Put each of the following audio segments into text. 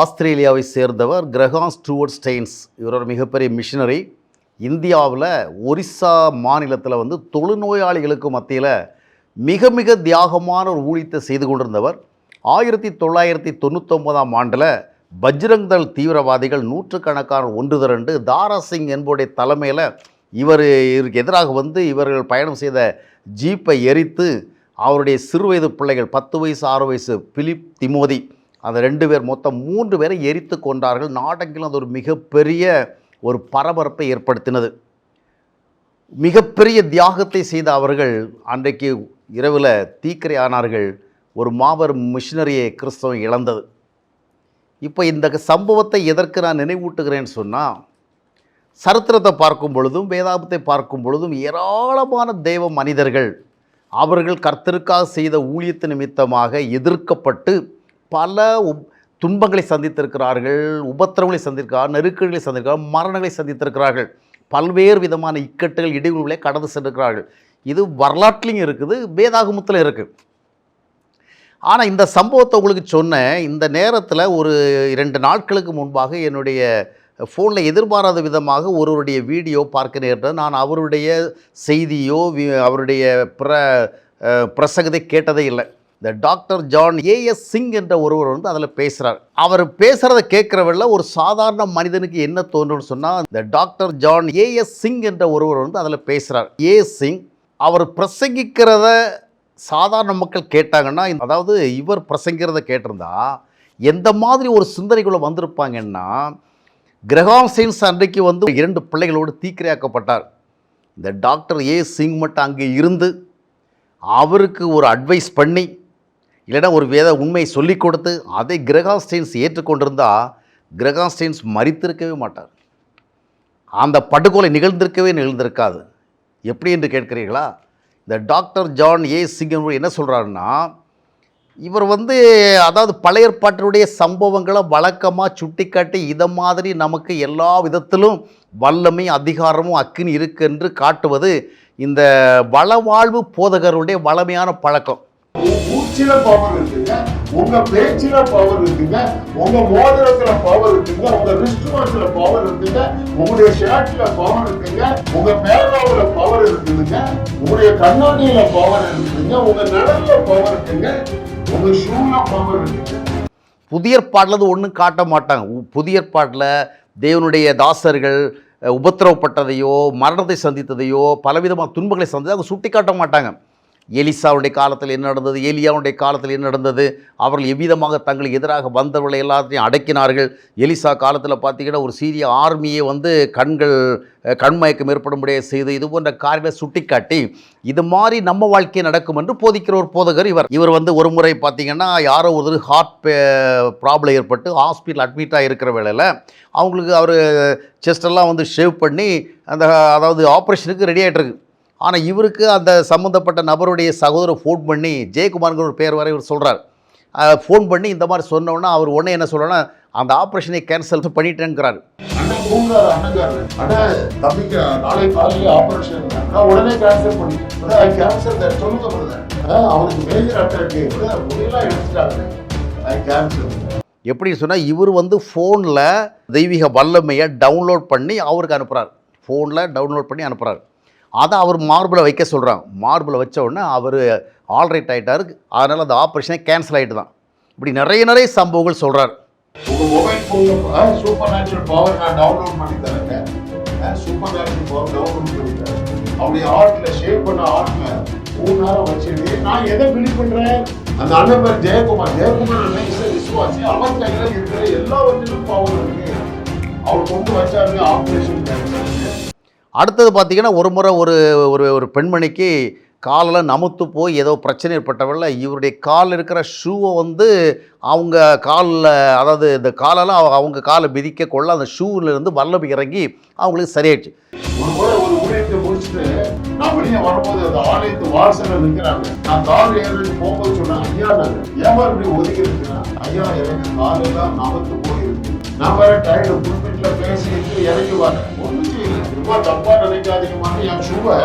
ஆஸ்திரேலியாவை சேர்ந்தவர் கிரகான் Stuart stains. இவர் ஒரு மிகப்பெரிய மிஷினரி. இந்தியாவில் ஒரிஸ்ஸா மாநிலத்தில் வந்து தொழுநோயாளிகளுக்கு மத்தியில் மிக மிக தியாகமான ஒரு ஊழியத்தை செய்து கொண்டிருந்தவர். ஆயிரத்தி தொள்ளாயிரத்தி தொண்ணூத்தொம்பதாம் ஆண்டில் பஜ்ரங் தள் தீவிரவாதிகள் நூற்றுக்கணக்கான ஒன்று திரண்டு தாரா சிங் என்பவருடைய தலைமையில் இவர் இவருக்கு எதிராக வந்து இவர்கள் பயணம் செய்த ஜீப்பை எரித்து அவருடைய சிறுவயது பிள்ளைகள் பத்து வயசு ஆறு வயசு பிலிப் திமோதி அந்த ரெண்டு பேர் மொத்தம் மூன்று பேரை எரித்து கொண்டார்கள் நாடெங்கிலும் அது ஒரு மிகப்பெரிய ஒரு பரபரப்பை ஏற்படுத்தினது. மிகப்பெரிய தியாகத்தை செய்த அவர்கள் அன்றைக்கு இரவில் தீக்கரை ஆனார்கள். ஒரு மாபெரும் மிஷினரியை கிறிஸ்தவம் இழந்தது. இப்போ இந்த சம்பவத்தை எதற்கு நான் நினைவூட்டுகிறேன்னு சொன்னால் சரித்திரத்தை பார்க்கும் பொழுதும் வேதாபத்தை பார்க்கும் பொழுதும் ஏராளமான தெய்வ மனிதர்கள் அவர்கள் கர்த்தருக்காக செய்த ஊழியத்து நிமித்தமாக எதிர்க்கப்பட்டு பல துன்பங்களை சந்தித்திருக்கிறார்கள் உபத்திரவங்களை சந்திருக்கிறார்கள் நெருக்கடிகளை சந்திருக்கார் மரணங்களை சந்தித்திருக்கிறார்கள். பல்வேறு விதமான இக்கட்டுகள் இடையூறுகளை கடந்து சென்றிருக்கிறார்கள். இது வரலாற்றிலையும் இருக்குது வேதாகமத்தில் இருக்குது ஆனால் இந்த சம்பவத்தை உங்களுக்கு சொன்னேன். இந்த நேரத்தில் ஒரு இரண்டு நாட்களுக்கு முன்பாக என்னுடைய ஃபோனில் எதிர்பாராத விதமாக ஒருவருடைய வீடியோ பார்க்க நேர்ந்தது. நான் அவருடைய செய்தியோ வி- அவருடைய பிர அஹ், பிரசங்கத்தை கேட்டதே இல்லை. இந்த டாக்டர் ஜான் ஏஎஸ் சிங் என்ற ஒருவர் வந்து அதில் பேசுகிறார் அவர் பேசுகிறத கேட்குறவரில் ஒரு சாதாரண மனிதனுக்கு என்ன தோன்றும்னு சொன்னால் இந்த டாக்டர் ஜான் ஏஎஸ் சிங் என்ற ஒருவர் வந்து அதில் பேசுகிறார் ஏ சிங் அவர் பிரசங்கிக்கிறத சாதாரண மக்கள் கேட்டாங்கன்னா அதாவது இவர் பிரசங்கிறத கேட்டிருந்தா எந்த மாதிரி ஒரு சிந்தனைக்குள்ளே வந்திருப்பாங்கன்னா கிரகாம் சைன்ஸ் அன்றைக்கு வந்து இரண்டு பிள்ளைகளோடு தீக்கிரையாக்கப்பட்டார். இந்த டாக்டர் ஏ சிங் மட்டும் அங்கே இருந்து அவருக்கு ஒரு அட்வைஸ் பண்ணி இல்லைன்னா ஒரு வேத உண்மையை சொல்லிக் கொடுத்து அதை கிரகாஸ்டைன்ஸ் ஏற்றுக்கொண்டிருந்தால் கிரகாஸ்டைன்ஸ் மறித்திருக்கவே மாட்டார். அந்த படுகொலை நிகழ்ந்திருக்கவே நிகழ்ந்திருக்காது. எப்படி என்று கேட்கிறீர்களா? இந்த டாக்டர் ஜான் ஏ. சிங்கன் என்ன சொல்கிறாருன்னா இவர் வந்து அதாவது பழைய ஏற்பாட்டினுடைய சம்பவங்களை வழக்கமாக சுட்டிக்காட்டி இதை மாதிரி நமக்கு எல்லா விதத்திலும் வல்லமை அதிகாரமும் அக்குன்னு இருக்கு என்று காட்டுவது இந்த வளவாழ்வு போதகருடைய வளமையான பழக்கம். பேச்சில பவர் இருக்குங்க. உங்க பேச்சில பவர் இருக்குங்க. உங்க மோதிரத்துல பவர் இருக்குங்க. உங்க ரிஸ்ட் வாட்ச்ல பவர் இருக்குங்க. உங்களுடைய ஷர்ட்ல பவர் இருக்குங்க. உங்க பேனாவுல பவர் இருக்குதுங்க. உங்களுடைய கண்ணாடியில பவர் இருக்குதுங்க. உங்க நிழல்ல பவர் இருக்குங்க. உங்க ஷூல பவர் இருக்குங்க. புதிய ஏற்பாட்டில் ஒன்றும் காட்ட மாட்டாங்க. புதிய பாட்டில் தேவனுடைய தாசர்கள் உபத்திரவப்பட்டதையோ மரணத்தை சந்தித்ததையோ பலவிதமான துன்பங்களை சந்தித்து அவங்க சுட்டி காட்ட மாட்டாங்க. எலிசாவுடைய காலத்தில் என்ன நடந்தது? எலியாவுடைய காலத்தில் என்ன நடந்தது? அவர்கள் எவ்விதமாக தங்களுக்கு எதிராக வந்தவர்களை எல்லாத்தையும் அடக்கினார்கள்? எலிசா காலத்தில் பார்த்தீங்கன்னா ஒரு சீரிய ஆர்மியை வந்து கண்கள் கண்மயக்கம் ஏற்படும்படிய செய்து இது போன்ற காரியங்களை சுட்டிக்காட்டி இது மாதிரி நம்ம வாழ்க்கை நடக்கும் என்று போதிக்கிற ஒரு போதகர் இவர். இவர் வந்து ஒரு முறை பார்த்தீங்கன்னா யாரோ ஒரு ஹார்ட் ப்ராப்ளம் ஏற்பட்டு ஹாஸ்பிட்டல் அட்மிட் ஆகிருக்கிற வேளையில் அவங்களுக்கு அவர் செஸ்டெல்லாம் வந்து ஷேவ் பண்ணி அந்த அதாவது ஆப்ரேஷனுக்கு ரெடி ஆகிட்டுருக்கு ஆனால் இவருக்கு அந்த சம்மந்தப்பட்ட நபருடைய சகோதரர் ஃபோன் பண்ணி ஜெயக்குமார்ங்கிற ஒரு பேர் வரை இவர் சொல்கிறார் ஃபோன் பண்ணி இந்த மாதிரி சொன்னோன்னா அவர் உடனே என்ன சொல்கிறோன்னா அந்த ஆப்ரேஷனை கேன்சல் பண்ணிட்டேங்கிறார் எப்படி சொன்னால் இவர் வந்து ஃபோனில் தெய்வீக வல்லமையை டவுன்லோட் பண்ணி அவருக்கு அனுப்புகிறார் ஃபோனில் டவுன்லோட் பண்ணி அனுப்புகிறார் அதை அவர் மார்பில் வைக்க சொல்கிறாங்க மார்பில் வச்ச உடனே அவர் ஆல்ரைட் ஆகிட்டார் அதனால் அந்த ஆப்ரேஷனே கேன்சல் ஆகிட்டு தான் இப்படி நிறைய நிறைய சம்பவங்கள் சொல்கிறார் உங்க மொபைல் போன்ல சூப்பர் நேச்சுரல் பவர் நான் டவுன்லோட் பண்ணி தரேங்க. சூப்பர் நேச்சுரல் பவர் டவுன்லோட் பண்ணி தரேன். ஷேப் பண்ண மூணு நேரம் நான் எதை பிலீவ் அந்த அண்ணன் பேர் ஜெயக்குமார். ஜெயக்குமார் விசுவாசி? இருக்கிற பவர் இருக்கு. அவர் கொண்டு வச்சாரு அடுத்தது பார்த்தீங்கன்னா ஒரு முறை ஒரு ஒரு ஒரு பெண்மணிக்கு காலில் நமுத்து போய் ஏதோ பிரச்சனை ஏற்பட்டவர்கள் இவருடைய காலில் இருக்கிற ஷூவை வந்து அவங்க காலில் அதாவது இந்த காலெல்லாம் அவங்க- அவங்க காலை மிதிக்க கொள்ள அந்த ஷூவிலிருந்து வல்லபி இறங்கி அவங்களுக்கு சரியாயிடுச்சு. ஒரு நான் நான் நான் நான் டயர்டு புல்பிட்ல பேசிட்டு இறங்கி வரேன். ஒன்றும் செய்யல ரொம்ப தப்பா நினைக்காதீங்கம்மான்னு என் ஷூவை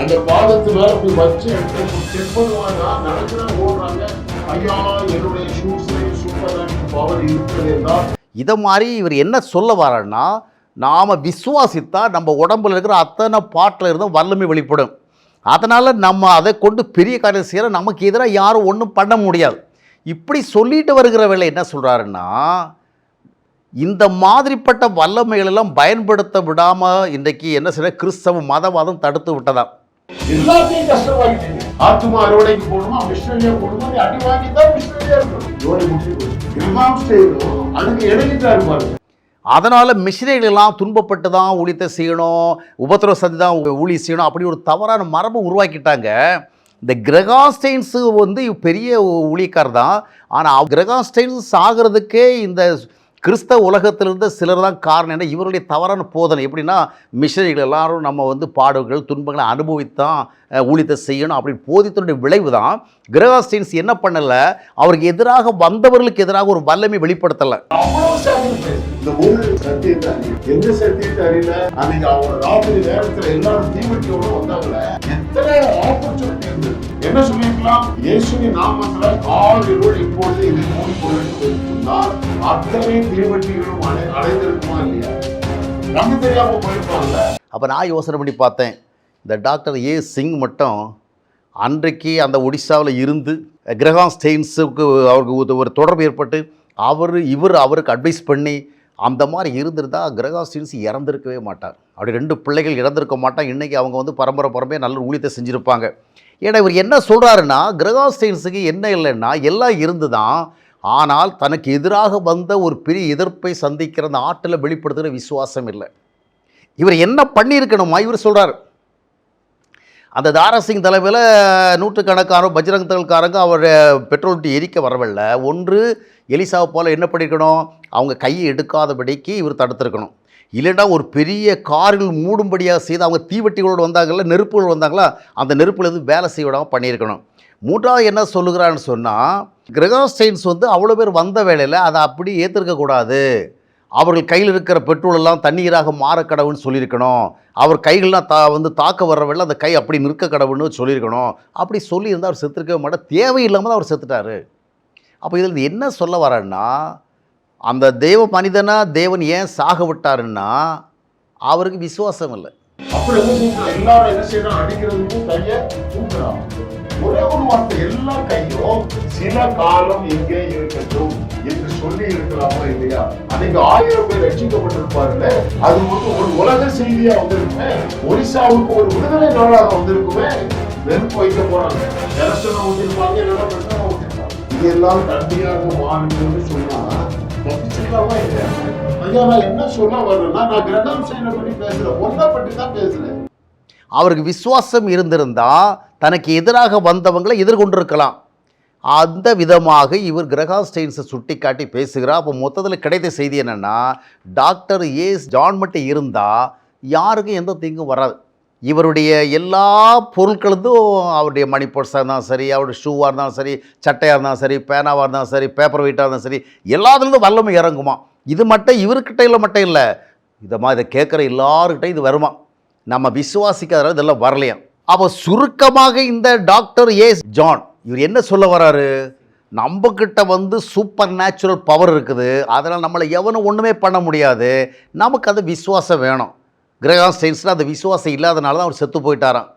அந்த பாதத்து மேல போய் வச்சு எடுத்து செக் பண்ணுவாங்க. நினைக்கிறேன் ஓடுறாங்க. ஐயா என்னுடைய ஷூஸ்ல சூப்பர் பவர் இருக்கிறது என்றால். இதை மாதிரி இவர் என்ன சொல்ல வர்றாருன்னா நாம் விசுவாசித்தா நம்ம உடம்புல இருக்கிற அத்தனை பாட்டில் இருந்தும் வல்லமை வெளிப்படும். அதனால் நம்ம அதை கொண்டு பெரிய காரியம் செய்கிற நமக்கு எதிராக யாரும் ஒன்றும் பண்ண முடியாது. இப்படி சொல்லிட்டு வருகிற வேலை என்ன சொல்கிறாருன்னா இந்த மாதிரிப்பட்ட வல்லமைகள் எல்லாம் பயன்படுத்த விடாமல் இன்றைக்கு என்ன செய்ய கிறிஸ்தவ மதவாதம் தடுத்து விட்டதாம். எல்லாத்தையும் கஷ்டமாக்கிட்டீங்க ஆத்துமா அறுவடைக்கு போகணுமா? மிஷனரியா போகணுமா? நீ அடி வாங்கி தான் மிஷனரியா இருக்கணும். அதுக்கு இணைஞ்சிட்டாரு பாருங்க. அதனால் மிஷினரிகளெல்லாம் துன்பப்பட்டு தான் ஊழியத்தை செய்யணும் உபத்திரவ சந்தி தான் ஊழியம் செய்யணும் அப்படி ஒரு தவறான மரபை உருவாக்கிட்டாங்க. இந்த கிரகாஸ்டைன்ஸு வந்து பெரிய ஊழியக்கார் தான். ஆனால் கிரகாஸ்டைன்ஸ் சாகிறதுக்கே இந்த கிறிஸ்தவ உலகத்திலிருந்து சிலர் தான் காரணம். என்ன இவருடைய தவறான போதனை எப்படின்னா மிஷனரிகள் எல்லாரும் நம்ம வந்து பாடுகள் துன்பங்களை அனுபவித்தான் ஊழியத்தை செய்யணும் அப்படின்னு போதித்தனுடைய விளைவு தான். கிரகாஸ்டைன்ஸ் என்ன பண்ணலை? அவருக்கு எதிராக வந்தவர்களுக்கு எதிராக ஒரு வல்லமை வெளிப்படுத்தலை. எத்தனை என்ன சொல்லியிருக்கலாம்? இயேசுவின் நாமத்துல ஆள் இருள் இப்பொழுது இது மூடி அத்தனை தீவட்டிகளும் அடை அடைந்திருக்குமா இல்லையா? நம்ம தெரியாம போயிருப்பாங்கல்ல அப்போ நான் யோசனை பண்ணி பார்த்தேன். இந்த டாக்டர் ஏ. சிங் மட்டும் அன்றைக்கு அந்த ஒடிசாவில் இருந்து கிரகாம் ஸ்டெயின்ஸுக்கு அவருக்கு ஒரு- ஒரு தொடர்பு ஏற்பட்டு அவர் இவர் அவருக்கு அட்வைஸ் பண்ணி அந்த மாதிரி இருந்திருந்தால் கிரகாம் ஸ்டெயின்ஸ் இறந்திருக்கவே மாட்டார். அப்படி ரெண்டு பிள்ளைகள் இறந்திருக்க மாட்டான் இன்றைக்கி அவங்க வந்து பரம்பரை பரம்பரையாக நல்ல ஊழியத்தை செஞ்சுருப்பாங்க. ஏன்னா இவர் என்ன சொல்கிறாருன்னா கிரகாஸ்டைன்ஸுக்கு என்ன இல்லைன்னா எல்லாம் இருந்து தான் ஆனால் தனக்கு எதிராக வந்த ஒரு பெரிய எதிர்ப்பை சந்திக்கிற அந்த ஆற்றலை வெளிப்படுத்துகிற விசுவாசம் இல்லை. இவர் என்ன பண்ணியிருக்கணுமா இவர் சொல்கிறார் அந்த தாராசிங் தலைமையில் நூற்றுக்கணக்கான பஜ்ரங் தள்காரங்க அவர் பெட்ரோல் ஊற்றி எரிக்க வரவில்லை. ஒன்று எலிசாவை போல் என்ன பண்ணியிருக்கணும் அவங்க கையை எடுக்காதபடிக்கு இவர் தடுத்திருக்கணும். இல்லைன்னா ஒரு பெரிய காரில் மூடும்படியாக செய்து அவங்க தீவெட்டிகளோடு வந்தாங்கல்ல நெருப்புகள் வந்தாங்களா அந்த நெருப்பில் இருந்து வேலை செய்ய விடாமல் பண்ணியிருக்கணும். மூன்றாவது என்ன சொல்லுகிறான்னு சொன்னால் கிரகாஸ்டைன்ஸ் வந்து அவ்வளோ பேர் வந்த வேலையில் அதை அப்படி ஏற்றிருக்கக்கூடாது அவர்கள் கையில் இருக்கிற பெட்ரோலெல்லாம் தண்ணீராக மாற கடவுன்னு சொல்லியிருக்கணும். அவர் கைகள்லாம் தா வந்து தாக்க வர்ற வேலை அந்த கை அப்படி நிற்க கடவுன்னு சொல்லியிருக்கணும். அப்படி சொல்லியிருந்தால் அவர் செத்துருக்கவே மாட்டார். தேவையில்லாமல் தான் அவர் செத்துட்டாரு. அப்போ இதில் என்ன சொல்ல வரேன்னா அந்த தெய்வ மனிதனாக தேவன் ஏன் சாக விட்டாருன்னா அவருக்கு விசுவாசம் இல்லை. ஒரே ஒரு வார்த்தை எல்லா கையும் சில காலம் இங்கே இருக்கட்டும் என்று சொல்லி இருக்கலாமா இல்லையா? அன்னைக்கு ஆயிரம் பேர் ரட்சிக்கப்பட்டிருப்பாருல்ல அது வந்து ஒரு உலக செய்தியா வந்திருக்குமே. ஒரிசாவுக்கு ஒரு விடுதலை நாளாக வந்திருக்குமே. வைக்க போறாங்க. தரிசனம் ஊற்றிருப்பாங்க இல்லைன்னா இதெல்லாம் தண்ணியாக மாறுன்னு சொன்னா என்ன சொல்ல நான் கிரகம் பற்றி ஒன்றை பற்றி தான் அவருக்கு விசுவாசம் இருந்திருந்தால் தனக்கு எதிராக வந்தவங்களை எதிர்கொண்டிருக்கலாம். அந்த விதமாக இவர் கிரகாஸ்டெயின்ஸை சுட்டி காட்டி பேசுகிறார் அப்போ மொத்தத்தில் கிடைத்த செய்தி என்னென்னா டாக்டர் ஏஸ் ஜான் மட்டும் இருந்தால் யாருக்கும் எந்த தீங்கும் வராது. இவருடைய எல்லா பொருட்களுக்கும் அவருடைய மணி பர்ஸாக இருந்தாலும் சரி அவருடைய ஷூவாக இருந்தாலும் சரி சட்டையாக இருந்தாலும் சரி பேனாவாக இருந்தாலும் சரி பேப்பர் வெயிட்டாக இருந்தாலும் சரி எல்லாத்துலேருந்து வல்லமை இறங்குமா? இது மட்டும் இவர்கிட்ட இல்லை மட்டும் இல்லை. இதை மாதிரி இதை கேட்குற எல்லாருக்கிட்டையும் இது வருமா? நம்ம விசுவாசிக்காத இதெல்லாம் வரலையாம் அப்போ சுருக்கமாக இந்த டாக்டர் ஏஸ் ஜான் இவர் என்ன சொல்ல வராரு? நம்மக்கிட்ட வந்து சூப்பர் நேச்சுரல் பவர் இருக்குது. அதனால் நம்மளை எவனும் ஒன்றுமே பண்ண முடியாது. நமக்கு அது விசுவாசம் வேணும். கிரகாம் ஸ்டெயின்ஸில் அந்த விசுவாசம் இல்லாதனால தான் அவர் செத்து போயிட்டாராம்.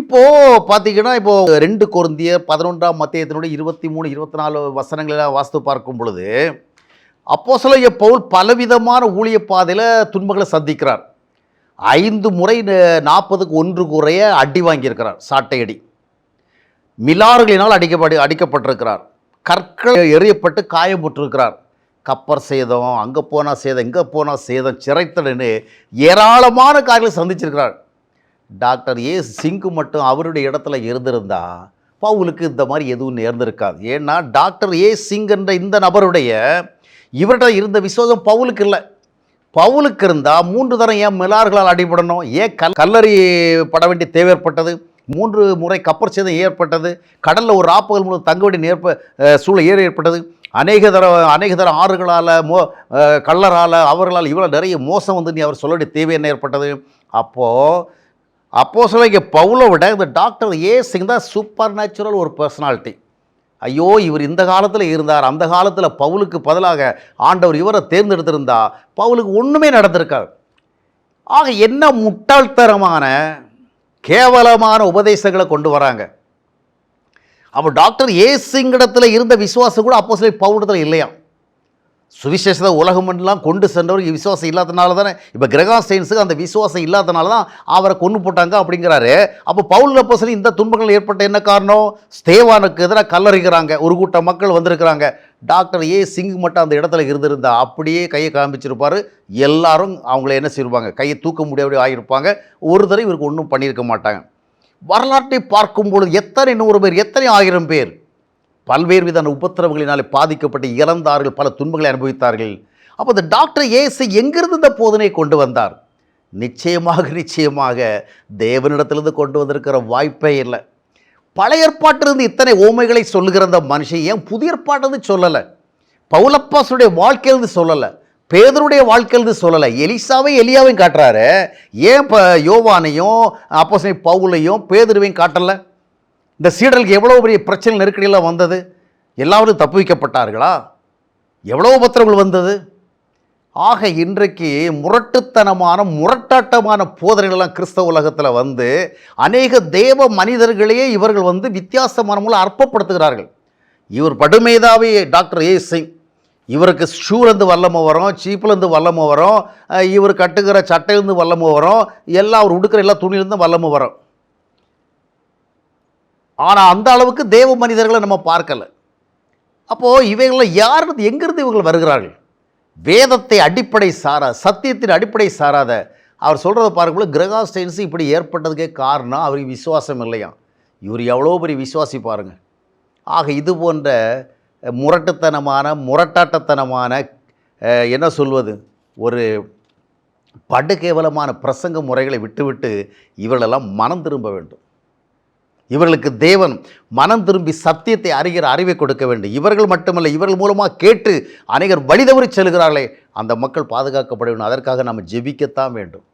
இப்போது பார்த்தீங்கன்னா இப்போது ரெண்டு குருந்திய பதினொன்றாம் மத்தியத்தினுடைய இருபத்தி மூணு இருபத்தி நாலு வசனங்களெல்லாம் வாஸ்து பார்க்கும் பொழுது அப்போ சில பவுல் பலவிதமான ஊழிய பாதையில் துன்பங்களை சந்திக்கிறார். ஐந்து முறை நாற்பதுக்கு ஒன்று குறைய அடி வாங்கியிருக்கிறார் சாட்டை அடி. மிலாறுகளினால் அடிக்கப்படு அடிக்கப்பட்டிருக்கிறார். கற்கள் எறியப்பட்டு காயமுற்றிருக்கிறார் கப்பர் சேதம் அங்கே போனால் சேதம் இங்கே போனால் சேதம் சிறைத்தடன்னு ஏராளமான காரியங்களை சந்திச்சிருக்கிறார். டாக்டர் ஏ சிங்கு மட்டும் அவருடைய இடத்துல இருந்திருந்தா பவுலுக்கு இந்த மாதிரி எதுவும் நேர்ந்திருக்காது. ஏன்னா டாக்டர் ஏ சிங் என்ற இந்த நபருடைய இவர்கிட்ட இருந்த விசுவாசம் பவுலுக்கு இல்லை. பவுலுக்கு இருந்தால் மூன்று தரம் ஏன் மிலார்களால் அடிபடணும்? ஏன் கல் கல்லறி பட வேண்டிய தேவை ஏற்பட்டது? மூன்று முறை கப்பர் சேதம் ஏற்பட்டது. கடலில் ஒரு ராப்பகல் மூலம் தங்க வேண்டிய நேர்ப்ப சூழல் ஏற ஏற்பட்டது. அநேக தர அநேக தர ஆறுகளால் மோ கள்ளரால் அவர்களால் இவ்வளோ நிறைய மோசம் வந்து நீ அவர் சொல்ல வேண்டிய தேவை என்ன ஏற்பட்டது? அப்போது அப்போ சொல்ல இங்கே பவுலை விட இந்த டாக்டர் ஏ சிங் தான் சூப்பர் நேச்சுரல் ஒரு பர்சனாலிட்டி ஐயோ இவர் இந்த காலத்தில் இருந்தார் அந்த காலத்தில் பவுலுக்கு பதிலாக ஆண்டவர் இவரை தேர்ந்தெடுத்திருந்தா பவுலுக்கு ஒன்றுமே நடந்திருக்காது. ஆக என்ன முட்டாள்தரமான கேவலமான உபதேசங்களை கொண்டு வராங்க. அப்போ டாக்டர் ஏசுங்கிடத்தில் இருந்த விசுவாசம் கூட அப்போ சொல்லி பவுடத்தில் இல்லையா? சுவிசேஷத்தை உலகமெல்லாம் கொண்டு சென்றவர் விசுவாசம் இல்லாதனால தானே. இப்போ கிரகா சயின்ஸுக்கு அந்த விசுவாசம் இல்லாதனால தான் அவரை கொண்டு போட்டாங்க அப்படிங்கிறாரு. அப்போ பவுல் அப்போ சொல்லி இந்த துன்பங்கள் ஏற்பட்ட என்ன காரணம்? ஸ்தேவானுக்கு எதிராக கல்லறிக்கிறாங்க ஒரு கூட்டம் மக்கள் வந்திருக்கிறாங்க. டாக்டர் ஏ சிங் மட்டும் அந்த இடத்துல இருந்திருந்தா அப்படியே கையை காமிச்சிருப்பார். எல்லாரும் அவங்கள என்ன செய்வாங்க? கையை தூக்க முடியாத ஆகியிருப்பாங்க ஒரு தடவை இவருக்கு ஒன்றும் பண்ணியிருக்க மாட்டாங்க. வரலாற்றை பார்க்கும் பொழுது எத்தனை நூறு பேர் எத்தனை ஆயிரம் பேர் பல்வேறு விதமான உபத்திரவுகளினாலே பாதிக்கப்பட்டு இறந்தார்கள் பல துன்பங்களை அனுபவித்தார்கள். அப்போ இந்த டாக்டர் ஏசு எங்கிருந்து இந்த போதனை கொண்டு வந்தார்? நிச்சயமாக நிச்சயமாக தேவனிடத்திலிருந்து கொண்டு வந்திருக்கிற வாய்ப்பே இல்லை. பழைய ஏற்பாட்டிலிருந்து இத்தனை ஓமைகளை சொல்லுகிற அந்த மனுஷன் ஏன் புதிய ஏற்பாட்டிலிருந்து சொல்லலை? பௌலப்பாசுடைய வாழ்க்கையிலிருந்து சொல்லலை? பேதருடைய வாழ்க்கையில் சொல்லலை. எலிசாவையும் எலியாவையும் காட்டுறாரு. ஏன் இப்போ யோவானையும் அப்போசனை பவுலையும் பேதருவையும் காட்டலை? இந்த சீடலுக்கு எவ்வளோ பெரிய பிரச்சனை நெருக்கடியெல்லாம் வந்தது? எல்லாரும் தப்பு வைக்கப்பட்டார்களா? எவ்வளோ பத்திரங்கள் வந்தது? ஆக இன்றைக்கு முரட்டுத்தனமான முரட்டாட்டமான போதனைகள்லாம் கிறிஸ்தவ உலகத்தில் வந்து அநேக தேவ மனிதர்களையே இவர்கள் வந்து வித்தியாசமான மூலம் அற்பப்படுத்துகிறார்கள் இவர் படுமேதாவி டாக்டர் ஏ சிங் இவருக்கு ஷூலேருந்து வல்லமை வரும் சீப்புலேருந்து வல்லமை வரும் இவர் கட்டுகிற சட்டையிலேருந்து வல்லமை வரும் எல்லாம் அவர் உடுக்கிற எல்லா துணியிலேருந்து வல்லமை வரும். ஆனால் அந்த அளவுக்கு தேவ மனிதர்களை நம்ம பார்க்கலை. அப்போது இவைகளில் யார் எங்கேருந்து இவர்கள் வருகிறார்கள்? வேதத்தை அடிப்படை சாரா சத்தியத்தின் அடிப்படை சாராத அவர் சொல்கிறத பார்க்கும்போது கிரகாஸ்டைன்ஸ் இப்படி ஏற்பட்டதுக்கே காரணம் அவருக்கு விசுவாசம் இல்லையா இவர் எவ்வளோ பெரிய விசுவாசி பாருங்கள் ஆக இது போன்ற முரட்டுத்தனமான முரட்டாட்டத்தனமான என்ன சொல்வது? ஒரு படுகேவலமான பிரசங்க முறைகளை விட்டுவிட்டு இவர்களெல்லாம் மனம் திரும்ப வேண்டும். இவர்களுக்கு தேவன் மனம் திரும்பி சத்தியத்தை அறிகிற அறிவை கொடுக்க வேண்டும். இவர்கள் மட்டுமல்ல இவர்கள் மூலமாக கேட்டு அநேகர் வழிதவறி செல்கிறார்களே. அந்த மக்கள் பாதுகாக்கப்பட வேண்டும் அதற்காக நாம் ஜெபிக்கத்தான் வேண்டும்.